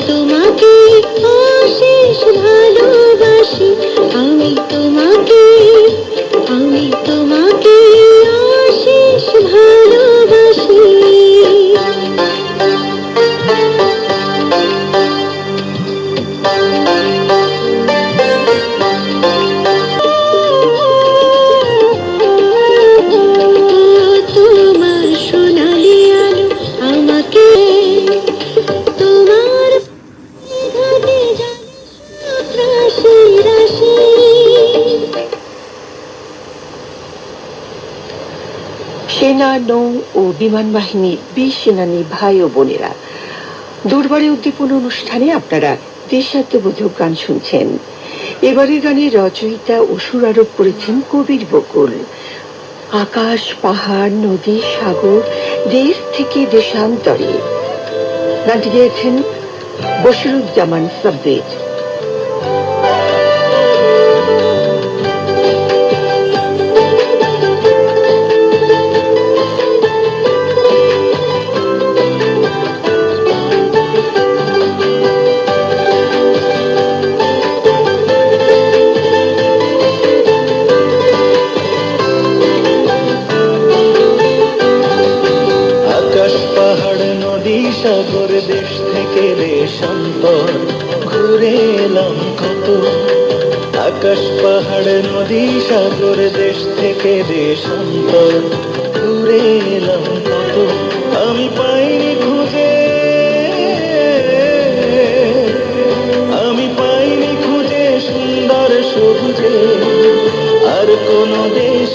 তোমাকে আশিস ভালো সেনা নৌ ও বিমান বাহিনীর বীর সেনানী ভাই ও বোনেরা, দুর্বারে উদ্দীপন অনুষ্ঠানে আপনারা দেশাত্মবোধক গান শুনছেন। এবারের গানের রচয়িতা ও সুর আরোপ করেছেন কবির বকুল। আকাশ, পাহাড়, নদী, সাগর, দেশ থেকে দেশান্তরে। গানটি গেয়েছেন বশিরুজ্জামান সাব্বির। সাগর দেশ থেকে দেশান্তর ঘুরে এলাম কত। আকাশ, পাহাড়, নদী, সাগর দেশ থেকে দেশান্তর ঘুরে এলাম কত। আমি পাইনি খুঁজে, আমি পাইনি খুঁজে সুন্দর সবুজে। আর কোনো দেশ